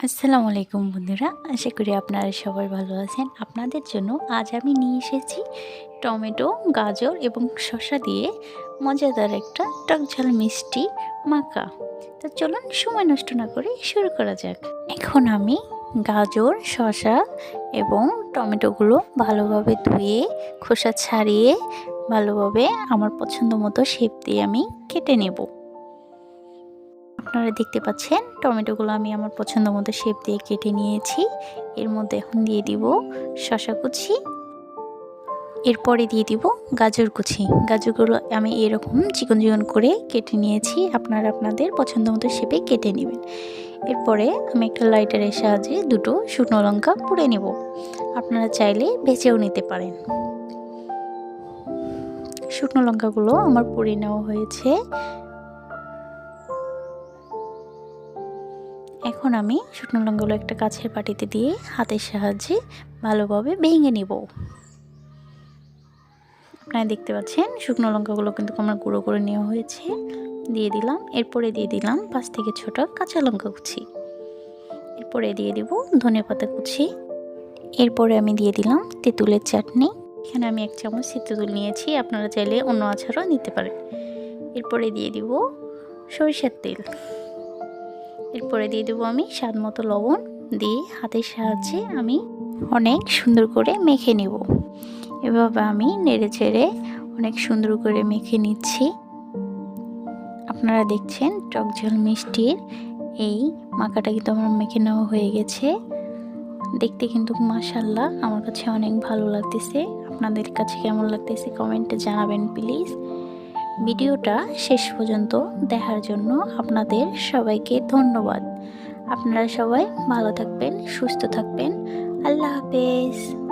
আসসালামু আলাইকুম বন্ধুরা, আশা করি আপনারা সবাই ভালো আছেন। আপনাদের জন্য আজ আমি নিয়ে এসেছি টমেটো, গাজর এবং শসা দিয়ে মজাদার একটা টকঝাল মিষ্টি মাখা। তো চলুন সময় নষ্ট না করে শুরু করা যাক। এখন আমি গাজর, শসা এবং টমেটোগুলো ভালোভাবে ধুয়ে, খোসা ছাড়িয়ে, ভালোভাবে আমার পছন্দ মতো শেপ দিয়ে আমি কেটে নেব। আপনারা দেখতে পাচ্ছেন, টমেটোগুলো আমি আমার পছন্দ মতো শেপ দিয়ে কেটে নিয়েছি। এর মধ্যে এখন দিয়ে দিব শশা কুচি। এরপরে দিয়ে দিব গাজর কুচি। গাজরগুলো আমি এরকম চিকন চিকন করে কেটে নিয়েছি, আপনারা আপনাদের পছন্দ মতো শেপে কেটে নেবেন। এরপরে আমি একটা লাইটারের সাহায্যে দুটো শুকনো লঙ্কা পুড়ে নেব। আপনারা চাইলে বেছেও নিতে পারেন। শুকনো লঙ্কাগুলো আমার পুড়ে নেওয়া হয়েছে। এখন আমি শুকনো লঙ্কাগুলো একটা কাছের পাটিতে দিয়ে হাতের সাহায্যে ভালোভাবে ভেঙে নেব। আপনারা দেখতে পাচ্ছেন, শুকনো লঙ্কাগুলো কিন্তু আমার গুঁড়ো করে নেওয়া হয়েছে। দিয়ে দিলাম, এরপরে দিয়ে দিলাম পাঁচ থেকে ছোটো কাঁচা লঙ্কা কুচি। এরপরে দিয়ে দিব ধনে পাতা কুচি। এরপরে আমি দিয়ে দিলাম তেঁতুলের চাটনি। এখানে আমি এক চামচ তেঁতুল নিয়েছি, আপনারা চাইলে অন্য আচারও নিতে পারেন। এরপরে দিয়ে দিব সরিষার তেল। এরপরে দিয়ে দেবো আমি স্বাদ মতো লবণ দিয়ে হাতের সাহায্যে আমি অনেক সুন্দর করে মেখে নেব। এভাবে আমি নেড়ে চেড়ে অনেক সুন্দর করে মেখে নিচ্ছি। আপনারা দেখছেন টক ঝাল মিষ্টির এই মাখাটা কিন্তু আমার মেখে নেওয়া হয়ে গেছে। দেখতে কিন্তু মাসাল্লাহ আমার কাছে অনেক ভালো লাগতেছে। আপনাদের কাছে কেমন লাগতেছে কমেন্টে জানাবেন প্লিজ। ভিডিওটা শেষ পর্যন্ত দেখার জন্য আপনাদের সবাইকে ধন্যবাদ। আপনারা সবাই ভালো থাকবেন, সুস্থ থাকবেন। আল্লাহ হাফেজ।